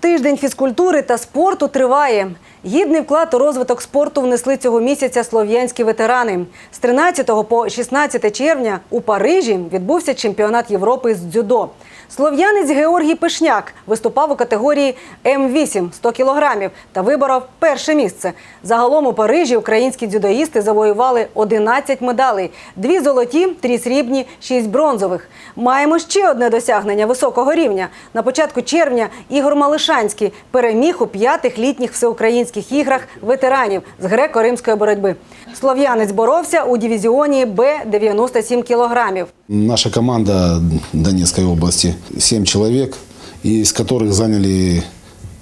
Тиждень фізкультури та спорту триває. Гідний вклад у розвиток спорту внесли цього місяця слов'янські ветерани. З 13 по 16 червня у Парижі відбувся чемпіонат Європи з дзюдо. Слов'янець Георгій Пишняк виступав у категорії М8 100 кілограмів та виборов перше місце. Загалом у Парижі українські дзюдоїсти завоювали 11 медалей: дві золоті, три срібні, шість бронзових. Маємо ще одне досягнення високого рівня. На початку червня Ігор Малишанський переміг у п'ятих літніх всеукраїнських іграх ветеранів з греко-римської боротьби. Слов'янець боровся у дивізіоні Б 97 кілограмів. Наша команда Донецкой области 7 человек, из которых заняли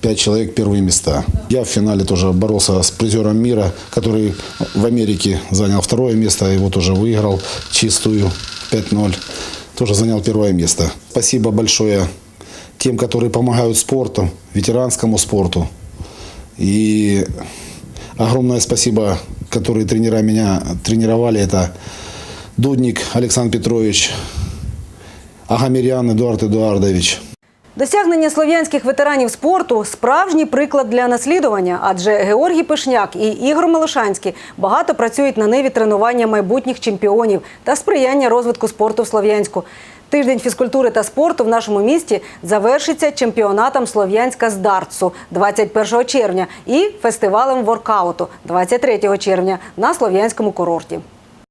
5 человек первые места. Я в финале тоже боролся с призером мира, который в Америке занял второе место, его тоже выиграл чистую 5-0. Тоже занял первое место. Спасибо большое тем, которые помогают спорту, ветеранскому спорту. И огромное спасибо, которые тренера меня тренировали. Это Дудник Александр Петрович, Агамирян Эдуард Эдуардович. Досягнення слов'янських ветеранів спорту справжній приклад для наслідування, адже Георгій Пишняк і Ігор Малишанський багато працюють на ниві тренування майбутніх чемпіонів та сприяння розвитку спорту в Слов'янську. Тиждень фізкультури та спорту в нашому місті завершиться чемпіонатом Слов'янська з дартсу 21 червня і фестивалем воркауту 23 червня на Слов'янському курорті.